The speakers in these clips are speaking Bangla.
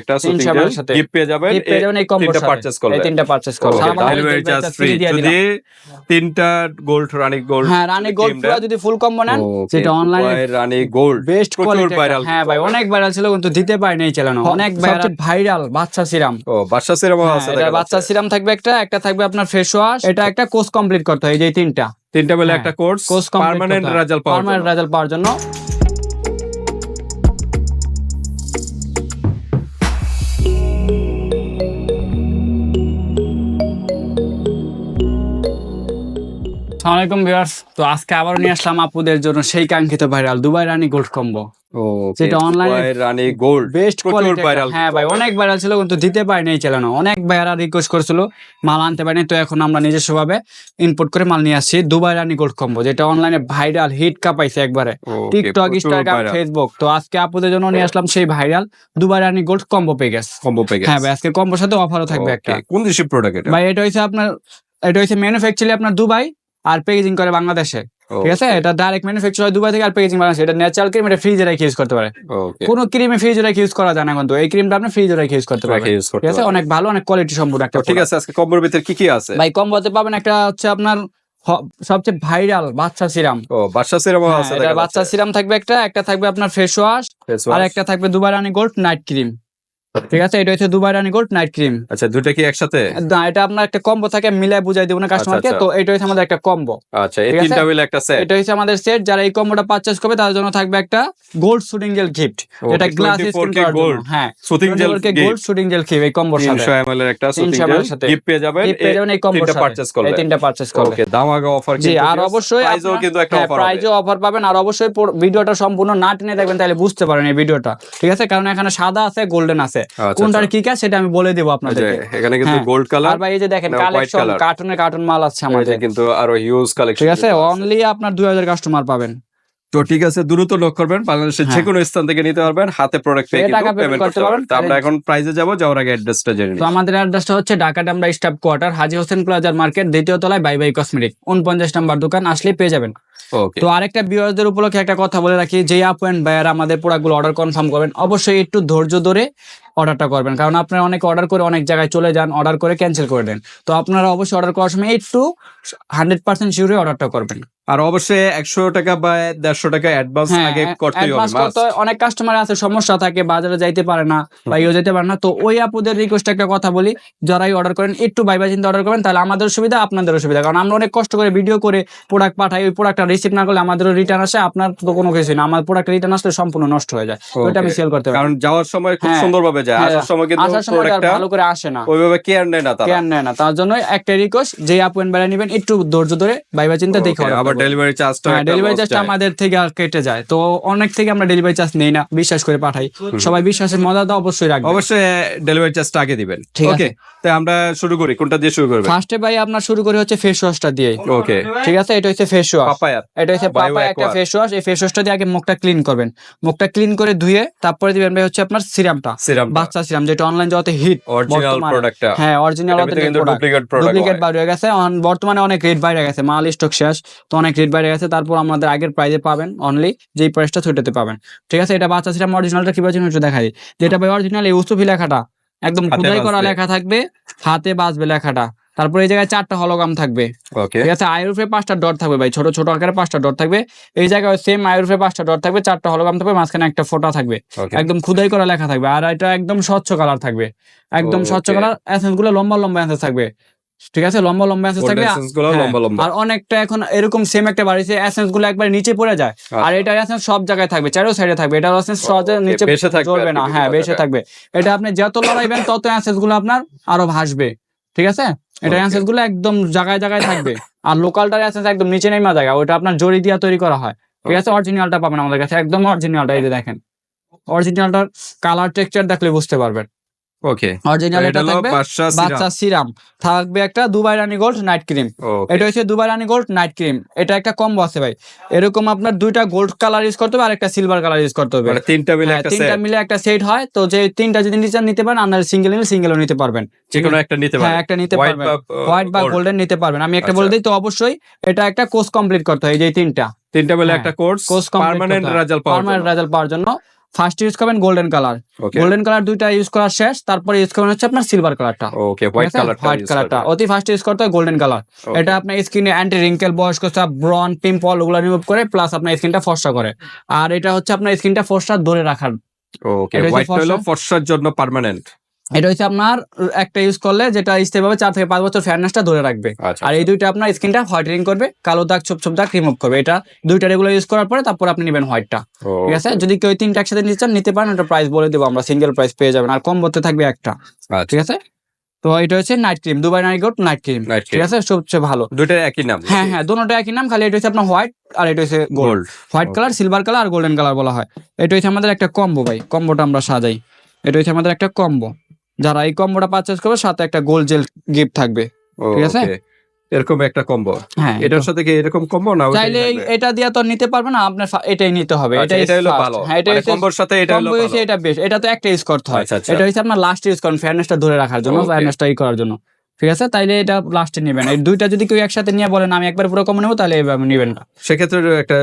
একটা সুতিং তিনশো জেল ml সাথে। গিফট পেয়ে যাবেন এই পেয়ে যাবেন এই combo তিনটা পারচেজ করলে এই তিনটা পারচেজ করলে ডেলিভারি চার্জ ফ্রি free দিয়ে দিলাম। যদি তিনটা গোল্ড রানী গোল্ড হ্যাঁ রানী গোল্ড পুরো যদি ফুল কম্বো নেন যেটা অনলাইনে Rani gold best quality viral। হ্যাঁ ভাই অনেক ভাইরাল ছিল কিন্তু দিতে চালানো অনেক ভাইরাল ভাইরাল বাচ্চা সিরাম ও আছে এটা বাচ্চা সিরাম থাকবে একটা একটা থাকবে আপনার ফেস ওয়াশ এটা একটা কোর্স কমপ্লিট করতে হয় এই যে তিনটা। তিনটা হ্যাঁ। একটা কোর্স কোর্স পার্মানেন্ট রেজাল্ট পাওয়ার পার্মানেন্ট রেজাল্ট পাওয়ার জন্য। আসসালামাইকুম ভিউয়ার্স। তো আজকে আবার নিয়ে আসলাম আপুদের জন্য সেই কাঙ্ক্ষিত viral Dubai Rani gold combo. যেটা এ Rani gold. Best quality viral হ্যাঁ ভাই অনেক ভাইরাল ছিল কিন্তু দিতে পারিনি এই চালানো অনেক ভাইয়ারা রিকোয়েস্ট করেছিল মাল আনতে পারিনি তো এখন আমরা নিজস্ব ভাবে ইনপুট করে মাল নিয়ে আসছি দুবাই রানী গোল্ড কম্বো যেটা অনলাইনে ভাইরাল হিট কাপাইছে একবারে। টিকটক ইনস্টাগ্রাম ফেসবুক তো আজকে আপুদের জন্য নিয়ে আসলাম সেই viral Dubai Rani gold combo পেগেস combo পেগে হ্যাঁ ভাই আজকে কম্বোর সাথে অফারও থাকবে একটা। কোন দেশের প্রোডাক্ট এটা? ভাই এটা হচ্ছে আপনার এটা হচ্ছে ম্যানুফ্যাকচারিং আপনার দুবাই আর প্যাকেজিং করে বাংলাদেশে ঠিক আছে? এটা ডাইরেক্ট ম্যানুফ্যাকচার হয় দুবাই থেকে আর প্যাকেজিং বাংলাদেশে। এটা ন্যাচারাল ক্রিম এটা ফ্রিজে রেখে ইউজ করতে পারে। কোনো ক্রিমে ফ্রিজে রেখে ইউজ করা যায় না কিন্তু এই ক্রিমটা আপনি ফ্রিজে রেখে ইউজ করতে ইউজ ঠিক আছে? অনেক ভালো অনেক কোয়ালিটি সম্পূর্ণ একটা ঠিক আছে আজকে কম্বোর ভিতরে কি কি আছে। ভাই কম্বোতে পাবেন একটা হচ্ছে আপনার সবচেয়ে ভাইরাল বাচ্চা সিরাম। ও বাচ্চা সিরামও আছে দেখা বাচ্চা সিরাম থাকবে একটা একটা থাকবে আপনার ফেস ওয়াশ আর একটা থাকবে Dubai Rani gold night cream. ঠিক আছে এটা হচ্ছে Dubai Rani gold night cream. আচ্ছা দুটো কি একসাথে? না এটা আপনার একটা কম্বো থাকে মিলাই বুঝাই দেবো না কাস্টমারকে আচ্ছা। তো এটা হচ্ছে আমাদের একটা কম্বো আচ্ছা এই তিনটা মিলে একটা সেট এটা হচ্ছে আমাদের সেট যারা এই কম্বোটা পারচেজ করবে তাদের জন্য থাকবে একটা গোল্ড শুটিং জেল গিফট এটা গ্লাস স্কিন করার জন্য। হ্যাঁ soothing gel gold soothing gel এই কম্বোর সাথে। 300 ml এর একটা 300 জেল গিফট পেয়ে যাবেন। এই পেয়ে যাবেন এই কম্বোর সাথে। পারচেজ করলে। এই তিনটা পারচেজ করলে। ওকে দামাগা অফার জি আর অবশ্যই প্রাইজও কিন্তু একটা অফার প্রাইজও অফার পাবেন। আর অবশ্যই ভিডিওটা সম্পূর্ণ না টেনে দেখবেন তাহলে বুঝতে পারেন এই ভিডিওটা। ঠিক আছে? কারণ এখানে সাদা আছে গোল্ডেন আছে। কোনটার কি কাজ সেটা আমি বলে দেবো আপনাদেরকে। এখানে কিন্তু হ্যাঁ। গোল্ড আর কালার ভাই এই যে দেখেন কালেকশন color। কার্টুনে কার্টুন মাল আছে আমাদের। কিন্তু আরও হিউজ কালেকশন ঠিক আছে? অনলি আপনার দুই হাজার কাস্টমার পাবেন। তো ঠিক আছে দ্রুত লক করবেন। বাংলাদেশের যে হ্যাঁ। কোনো স্থান থেকে নিতে পারবেন। হাতে প্রোডাক্ট পেয়ে কিন্তু পেমেন্ট করতে পারবেন। তো আমরা এখন প্রাইজে যাব যাওয়ার আগে অ্যাড্রেসটা জেনে তো আমাদের অ্যাড্রেসটা হচ্ছে ঢাকা ডামরা স্টাফ কোয়ার্টার হাজি হোসেন প্লাজার মার্কেট দ্বিতীয় তলায় বাই বাই কসমেটিক উনপঞ্চাশ নাম্বার দোকান আসলেই পেয়ে যাবেন। তো আরেকটা বিয়ারদের উপলক্ষে একটা কথা বলে রাখি যে আপ অ্যান্ড বায়ার আমাদের প্রোডাক্টগুলো অর্ডার কনফার্ম করবেন অবশ্যই একটু ধৈর্য ধরে অর্ডারটা করবেন। কারণ আপনারা অনেক অর্ডার করে অনেক জায়গায় চলে যান অর্ডার করে ক্যান্সেল করে দেন। তো আপনারা অবশ্যই অর্ডার করার সময় একটু হান্ড্রেড পার্সেন্ট শিওরে অর্ডারটা করবেন। আর অবশ্যই একশো টাকা বা দেড়শো টাকা অ্যাডভান্স হ্যাঁ আগে হবে করতে হয়। অনেক কাস্টমার আছে সমস্যা থাকে বাজারে যাইতে পারে না বা ইয়ে যেতে পারে না। তো ওই আপুদের রিকোয়েস্ট একটা কথা বলি যারাই অর্ডার করেন একটু বাইবা চিন্তা অর্ডার করেন তাহলে আমাদের সুবিধা আপনাদেরও সুবিধা। কারণ আমরা অনেক কষ্ট করে ভিডিও করে প্রোডাক্ট পাঠাই ওই প্রোডাক্টটা রিসিভ না করলে আমাদেরও রিটার্ন আসে আপনার তো কোনো কিছু না। আমার প্রোডাক্ট রিটার্ন আসলে সম্পূর্ণ নষ্ট হয়ে যায়। ওইটা আমি সেল করতে পারি। কারণ যাওয়ার সময় খুব হ্যাঁ। যায়। হ্যাঁ। আসার সময় কিন্তু আসার সময় ভালো করে আসে না। ওইভাবে কেয়ার নেয় না তারা। কেয়ার নেয় না। তার জন্য একটা রিকোয়েস্ট যে নেবেন একটু ধৈর্য ধরে চিন্তা দেখে আবার ডেলিভারি চার্জটা হ্যাঁ ডেলিভারি চার্জটা আমাদের থেকে কেটে যায়। তো অনেক থেকে আমরা ডেলিভারি চার্জ নেই না বিশ্বাস করে পাঠাই। সবাই বিশ্বাসের মজা তো অবশ্যই রাখবে। অবশ্যই ডেলিভারি চার্জটা আগে দিবেন। ঠিক আছে। তাই আমরা শুরু করি। কোনটা দিয়ে শুরু করবেন? ফার্স্টে ভাই আপনার শুরু করে হচ্ছে ফেস ওয়াশটা দিয়ে ওকে ঠিক আছে? এটা হচ্ছে ফেস ওয়াশ এটা হচ্ছে Bio পাপা একটা ফেস ওয়াশ এই ফেস ওয়াশটা দিয়ে আগে মুখটা ক্লিন করবেন। মুখটা ক্লিন করে ধুয়ে তারপরে দিবেন ভাই হচ্ছে আপনার সিরামটা সিরাম বাচ্চা ছিলাম যেটা অনলাইন জগতে হিট অরিজিনাল প্রোডাক্টটা হ্যাঁ অরিজিনাল কিন্তু ডুপ্লিকেট প্রোডাক্ট ডুপ্লিকেট বাইরে হয়ে গেছে বর্তমানে অনেক রেট বাইরে গেছে মাল স্টক শেষ তো অনেক রেট বাইরে গেছে তারপর আমাদের আগের প্রাইজে পাবেন অনলি যেই প্রাইসটা ছুটেতে পাবেন। ঠিক আছে এটা বাচ্চা ছিলাম অরিজিনালটা কীভাবে একটু দেখাই। যেটা ভাই অরিজিনাল এই উসুফি লেখাটা একদম খুদাই করা লেখা থাকবে হাতে বাঁচবে লেখাটা। তারপর এই জায়গায় চারটা হলোগ্রাম থাকবে। ওকে ঠিক আছে? আয়ুর্ফে পাঁচটা ডট থাকবে ভাই। ছোট ছোট আকারে পাঁচটা ডট থাকবে। এই জায়গায় সেম আয়ুর্ফে পাঁচটা ডট থাকবে চারটা হলোগ্রাম থাকবে মাঝখানে একটা ফোঁটা থাকবে। একদম খুদাই করা লেখা থাকবে। আর এটা একদম স্বচ্ছ কালার থাকবে। একদম স্বচ্ছ কালার এসেন্সগুলো লম্বা লম্বা এসেন্স থাকবে। ঠিক আছে? লম্বা লম্বা এসেন্স থাকবে হ্যাঁ, আর অনেকটা এখন এরকম সেম একটা বাড়িতে এসেন্সগুলো একবার নিচে পড়ে যায়। আচ্ছা। আর এটা এসেন্স সব জায়গায় থাকবে। চারো সাইডে থাকবে। এটা এসেন্স সহজে নিচে কি না। হ্যাঁ বেশে থাকবে। এটা আপনি যত লড়াইবেন তত এসেন্সগুলো আপনার আরও ভাসবে। ঠিক আছে? এটা Okay. গুলো একদম জায়গায় জায়গায় থাকবে। আর লোকালটার এসেন্স একদম নিচে নেমা জায়গা ওটা আপনার জড়ি দিয়া তৈরি করা হয়। ঠিক আছে? অরিজিনালটা পাবেন আমাদের কাছে। একদম অরিজিনালটা এই যে দেখেন। অরিজিনালটার কালার টেক্সচার দেখলে বুঝতে পারবেন। ওকে অরিজিনাল এটা থাকবে বাচ্চা সিরাম থাকবে একটা Dubai Rani gold night cream এটা হচ্ছে Dubai Rani gold night cream এটা একটা কম্বো আছে ভাই। এরকম আপনার দুইটা গোল্ড কালার ইউজ করতে হবে আর একটা সিলভার কালার ইউজ করতে হবে। মানে তিনটা মিলে হ্যাঁ, একটা তিনটা মিলে একটা সেট হয়। তো যে তিনটা যদি নিচে নিতে পারেন। আপনার সিঙ্গেল নিলে সিঙ্গেলও নিতে পারবেন। যে কোনো একটা নিতে হ্যাঁ একটা নিতে পারবেন। হোয়াইট বা গোল্ডেন নিতে পারবেন। আমি একটা বলে আচ্ছা। দিই তো অবশ্যই এটা একটা কোর্স কমপ্লিট করতে হয় এই যে তিনটা। তিনটা মিলে হ্যাঁ, একটা কোর্স কোর্স পার্মানেন্ট রেজাল্ট পাওয়ার পার্মানেন্ট রেজাল্ট পাওয়ার জন্য। ফার্স্ট ইউজ করবেন গোল্ডেন কালার গোল্ডেন কালার দুইটা ইউজ করা শেষ তারপরে ইউজ করবেন হচ্ছে আপনার সিলভার কালারটা ওকে হোয়াইট কালার হোয়াইট কালারটা অতি ফার্স্ট ইউজ করতে হয় গোল্ডেন কালার এটা আপনার স্কিনে অ্যান্টি রিঙ্কেল বয়স্ক চাপ ব্রন পিম্পল ওগুলো রিমুভ করে প্লাস আপনার স্কিনটা ফর্সা করে। আর এটা হচ্ছে আপনার স্কিনটা ফর্সা ধরে রাখার। ওকে হোয়াইট হলো ফর্সার জন্য পার্মানেন্ট এটা হচ্ছে আপনার একটা ইউজ করলে যেটা হবে চার থেকে পাঁচ বছর ফেয়ারনেসটা ধরে রাখবে। আচ্ছা আর এই দুইটা আপনার স্কিনটা হোয়াইটেনিং করবে কালো দাগ ছোপ ছোপ দাগ রিমুভ করবে। এটা দুইটা রেগুলার ইউজ করার পরে তারপর আপনি নেবেন হোয়াইটটা ঠিক আছে? যদি কেউ তিনটা একসাথে নিতে চান নিতে পারেন ওটা প্রাইস বলে দেবো আমরা সিঙ্গেল প্রাইস পেয়ে যাবেন। আর কম্বোতে থাকবে একটা। আচ্ছা। ঠিক আছে? তো এটা হচ্ছে নাইট ক্রিম দুবাই নাইট গোট নাইট ক্রিম ঠিক আছে? সবচেয়ে ভালো। দুইটার একই নাম। হ্যাঁ হ্যাঁ দুটোটা একই নাম খালি এটা হচ্ছে আপনার হোয়াইট আর এটা হচ্ছে gold gold white colour silver colour আর গোল্ডেন কালার বলা হয়। এটা হচ্ছে আমাদের একটা কম্বো ভাই কম্বোটা আমরা সাজাই। এটা হচ্ছে আমাদের একটা কম্বো যারা এই কম্বোটা পারচেজ করবে সাথে একটা গোল্ড জেল গিফট থাকবে। ঠিক আছে? এরকম একটা কম্বো হ্যাঁ এটার সাথে কি এরকম কম্বো না চাইলে এটা দিয়ে তো নিতে পারবে না আপনার এটাই নিতে হবে। এটা এটা হলো ভালো। হ্যাঁ এটা মানে কম্বোর সাথে এটা হলো এটা বেশ এটা তো একটা ইউজ করতে হয়। আচ্ছা আচ্ছা। এটা হচ্ছে আপনার লাস্ট ইউজ করেন ফেয়ারনেসটা ধরে রাখার জন্য Okay. ফেয়ারনেসটা ই করার জন্য। ঠিক আছে? তাইলে এটা লাস্টে নেবেন। এই দুইটা যদি কেউ একসাথে নিয়ে বলেন আমি একবার পুরো কম নেব তাহলে এইভাবে নেবেন না। সেক্ষেত্রে একটা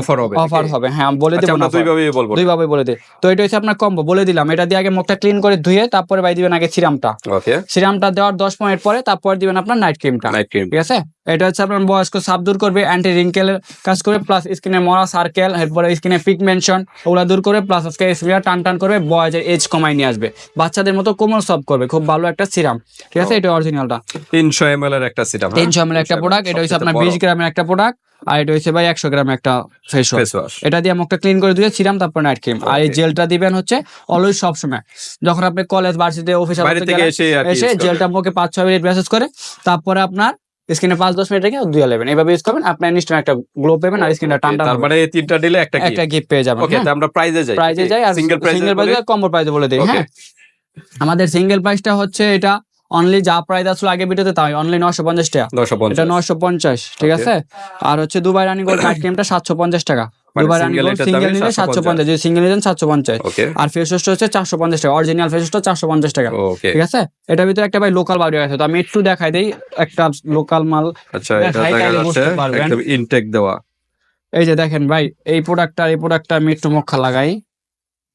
অফার হবে। অফার হবে হ্যাঁ বলে আচ্ছা দেবো না দুইভাবেই বলব। দুইভাবে বলে দে তো এটা হচ্ছে আপনার কম্বো বলে দিলাম। এটা দিয়ে আগে মুখটা ক্লিন করে ধুয়ে তারপরে বাই দিবেন আগে সিরামটা। ওকে সিরামটা দেওয়ার দশ মিনিট পরে তারপর দিবেন আপনার নাইট ক্রিমটা নাইট ক্রিম ঠিক আছে? এটা হচ্ছে আপনার বয়স্ক সাপ দূর করবে অ্যান্টি রিঙ্কেলের কাজ করবে প্লাস স্কিনে মরা সার্কেল এরপরে স্কিনে পিগমেন্টন ওগুলা দূর করে প্লাস আজকে স্কিনটা টান টান করবে বয়সের এজ কমাই নিয়ে আসবে। বাচ্চাদের মতো কোমল সব করবে খুব ভালো একটা সিরাম ঠিক আছে? এটা অরিজিনালটা তিনশো এম এর একটা সিরাম তিনশো এমএল একটা প্রোডাক্ট এটা হচ্ছে আপনার বিশ গ্রামের একটা প্রোডাক্ট আর এটা হচ্ছে ভাই একশো গ্রামের একটা ফেস ওয়াশ এটা দিয়ে মুখটা ক্লিন করে দিয়ে সিরাম তারপর নাইট ক্রিম আর এই জেলটা দিবেন হচ্ছে অলওয়েজ সবসময় যখন আপনি কলেজ ভার্সিটি অফিস এসে করবে। জেলটা মুখে পাঁচ ছয় মিনিট মেসেজ করে তারপরে আপনার স্কিনে পাঁচ দশ মিনিট রেখে দুই লেবেন এইভাবে ইউজ করবেন আপনার নিশ্চয় একটা গ্লো পেবেন আর স্ক্রিনটা টান এই তিনটা দিলে একটা একটা গিফট পেয়ে যাবেন ওকে হ্যাঁ? আমরা প্রাইজে যাই। প্রাইজে যাই আর সিঙ্গেল প্রাইজে সিঙ্গেল প্রাইজে কম্বো প্রাইজে বলে? দেই হ্যাঁ। আমাদের সিঙ্গেল প্রাইসটা হচ্ছে এটা অনলি যা প্রাইস আসলো আগে ভিডিওতে তাই অনলি নশো পঞ্চাশ টাকা। নশো এটা পঞ্চাশ নশো পঞ্চাশ ঠিক আছে? আর হচ্ছে দুবাই রানি গোল্ড কার্ড গেমটা সাতশো পঞ্চাশ টাকা। মানে দুবাই রানি single গোল্ড এটার সিঙ্গেল নিলে সাতশো পঞ্চাশ। যদি সিঙ্গেল নিলেন সাতশো পঞ্চাশ। আর ফেস ওয়াশটা হচ্ছে চারশো পঞ্চাশ টাকা। অরিজিনাল ফেস ওয়াশটা চারশো পঞ্চাশ টাকা। ঠিক আছে? এটার ভিতরে একটা ভাই লোকাল আছে। তো আমি একটু দেখাই দিই একটা লোকাল মাল। আচ্ছা ইনটেক দেওয়া। এই যে দেখেন ভাই এই প্রোডাক্টটা এই প্রোডাক্টটা আমি একটু মক্কা লাগাই।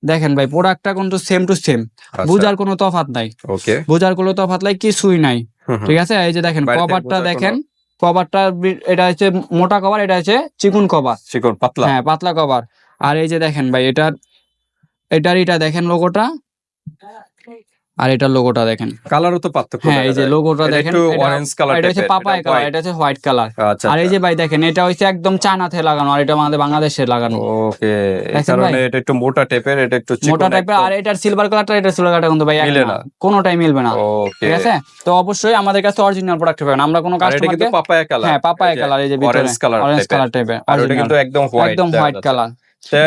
দেখেন ভাই প্রোডাক্টটা কিন্তু সেম টু সেম বুঝার কোনো তফাৎ নাই। বুঝার কোনো তফাত নাই কিছুই নাই। ঠিক আছে? এই যে দেখেন কভারটা দেখেন। কভারটা এটা হচ্ছে মোটা কভার এটা হচ্ছে চিকুন কভার চিকুন পাতলা। হ্যাঁ পাতলা কভার আর এই যে দেখেন ভাই এটার এটার এটা দেখেন লোগোটা আর এটার লোগোটা দেখেন। কালারও তো পার্থক্য হ্যাঁ এই যে লোগোটা দেখেন অরেঞ্জ কালার এটা হচ্ছে পাপায় কালার এটা হচ্ছে হোয়াইট কালার আচ্ছা আর এই যে ভাই দেখেন এটা হচ্ছে একদম চায়নাতে লাগানো আর এটা আমাদের বাংলাদেশে লাগানো। ওকে এই কারণে এটা একটু মোটা টাইপের এটা একটু চিকন মোটা টাইপের আর এটার সিলভার কালারটা এটা সিলভার কালারটা কিন্তু ভাই মিলে না। কোনোটাই মিলবে না। ঠিক আছে? তো অবশ্যই আমাদের কাছে অরিজিনাল প্রোডাক্ট পাবেন আমরা কোনো এটা কিন্তু পাপায়া কালার হ্যাঁ পাপায় কালার এই যে ভিতরে। অরেঞ্জ কালার টাইপের আর ওটা কিন্তু একদম হোয়াইট একদম হোয়াইট কালার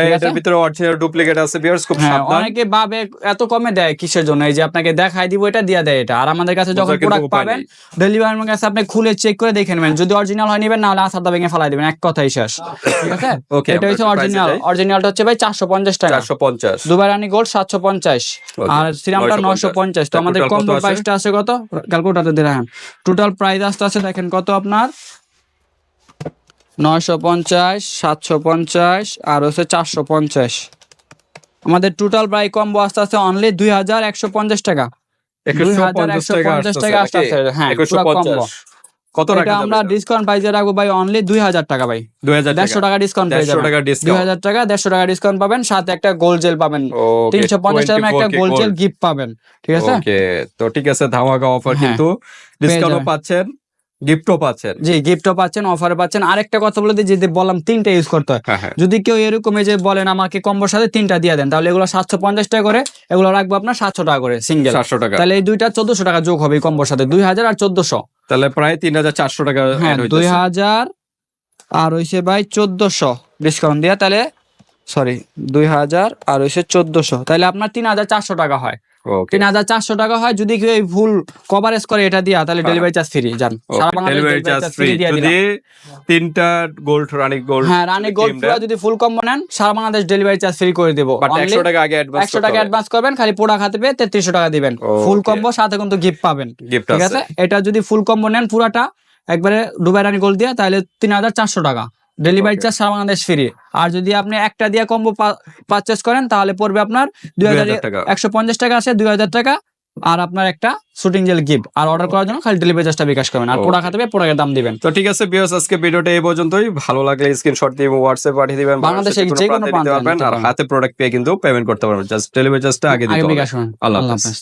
এটার ভিতরে অরিজিনাল ডুপ্লিকেট আছে ভিউয়ার্স খুব হ্যাঁ সাবধান। অনেকে ভাবে এত কমে দেয় কিসের জন্য? এই যে আপনাকে দেখাই দিব এটা দিয়ে দেয় এটা। আর আমাদের কাছে যখন প্রোডাক্ট পাবেন ডেলিভারির কাছে আপনি খুলে চেক করে দেখে নেবেন। যদি অরিজিনাল হয় নেবেন আসাদা ভেঙে ফেলাই দিবেন। এক কথাই শেষ। ঠিক আছে? ওকে এটা হচ্ছে অরিজিনাল অরিজিনালটা হচ্ছে ভাই চারশো পঞ্চাশ টাকা। চারশো পঞ্চাশ। দুবাই রানি গোল্ড সাতশো পঞ্চাশ। Okay, আর সিরামটা 950 নশো পঞ্চাশ। তো আমাদের আছে? প্রাইসটা আছে কত? দেখেন। টোটাল প্রাইস আসতে আছে দেখেন কত আপনার? নয়শো পঞ্চাশ সাতশো পঞ্চাশ আর হচ্ছে চারশো পঞ্চাশ। আমাদের টোটাল প্রায় কম্বো আসতে আছে অনলি দুই হাজার একশো পঞ্চাশ টাকা। কত আমরা ডিসকাউন্ট প্রাইসে রাখব ভাই অনলি দুই হাজার টাকা ভাই। দেড়শো টাকা ডিসকাউন্ট পেয়ে যাবেন। টাকা দুই হাজার টাকা দেড়শো টাকা ডিসকাউন্ট পাবেন সাথে একটা জেল পাবেন। তিনশো পঞ্চাশ টাকা একটা জেল গিফট পাবেন ঠিক আছে? তো ঠিক আছে ধামাকা অফার হ্যাঁ, কিন্তু ডিসকাউন্টও পাচ্ছেন। গিফটও পাচ্ছেন। জি গিফটও পাচ্ছেন অফার পাচ্ছেন। আরেকটা কথা বলে দিই যে বললাম তিনটা ইউজ করতে হয়। হ্যাঁ হ্যাঁ। যদি কেউ এরকম যে বলেন আমাকে কম্বোর সাথে তিনটা দিয়ে দেন তাহলে এগুলো সাতশো পঞ্চাশ টাকা করে এগুলো রাখব আপনার সাতশো টাকা করে সিঙ্গেল চারশো টাকা। তাহলে এই দুইটা চোদ্দশো টাকা যোগ হবে কম্বোর সাথে দুই হাজার আর চোদ্দশো। তাহলে প্রায় তিন হাজার চারশো টাকা হ্যাঁ দুই হাজার আর হইছে ভাই চোদ্দশো। ডিসকাউন্ট দিয়া তাহলে সরি দুই হাজার আর হইছে চোদ্দশো। তাহলে আপনার তিন হাজার চারশো টাকা হয়। তিন হাজার চারশো টাকা হয় যদি কেউ ফুল কভারেজ করে এটা দিয়া তাহলে। ডেলিভারি চার্জ ফ্রি যান। ডেলিভারি চার্জ ফ্রি free দিয়ে দিলাম। যদি তিনটা গোল্ড রানিক গোল্ড হ্যাঁ রানী গোল্ড যদি ফুল কম্বো নেন সারা বাংলাদেশ ডেলিভারি চার্জ ফ্রি করে দেবো। একশো টাকা আগে অ্যাডভান্স একশো টাকা অ্যাডভান্স করবেন খালি পোড়া খাতে পেয়ে তেত্রিশশো টাকা দিবেন। ফুল কম্বো সাথে কিন্তু গিফট পাবেন। ঠিক আছে। এটা যদি ফুল কম্বো নেন পুরাটা একবারে দুবাই রানী গোল্ড দিয়ে তাহলে তিন হাজার চারশো টাকা। ডেলিভারি. চার্জ সারা বাংলাদেশ ফ্রি আর যদি আপনি একটা দিয়ে কম্বো পারচেস করেন তাহলে পড়বে আপনার দুই হাজার টাকা। একশো পঞ্চাশ টাকা আছে দুই হাজার টাকা। আর আপনার একটা শুটিং জেল গিফট আর অর্ডার করার জন্য খালি ডেলিভারি চার্জটা বিকাশ করবেন। আর. প্রোডাক্ট হাতে প্রোডাক্টের দাম দিবেন। তো ঠিক আছে বিয়ার্স আজকে ভিডিওটা এই পর্যন্তই। ভালো লাগলে স্ক্রিনশট দিয়ে হোয়াটসঅ্যাপ পাঠিয়ে দিবেন। বাংলাদেশের যে কোনো প্রান্তে আর হাতে প্রোডাক্ট পেয়ে কিন্তু পেমেন্ট করতে পারবেন। জাস্ট ডেলিভারি চার্জটা আগে দিতে হবে। আল্লাহ। হাফেজ।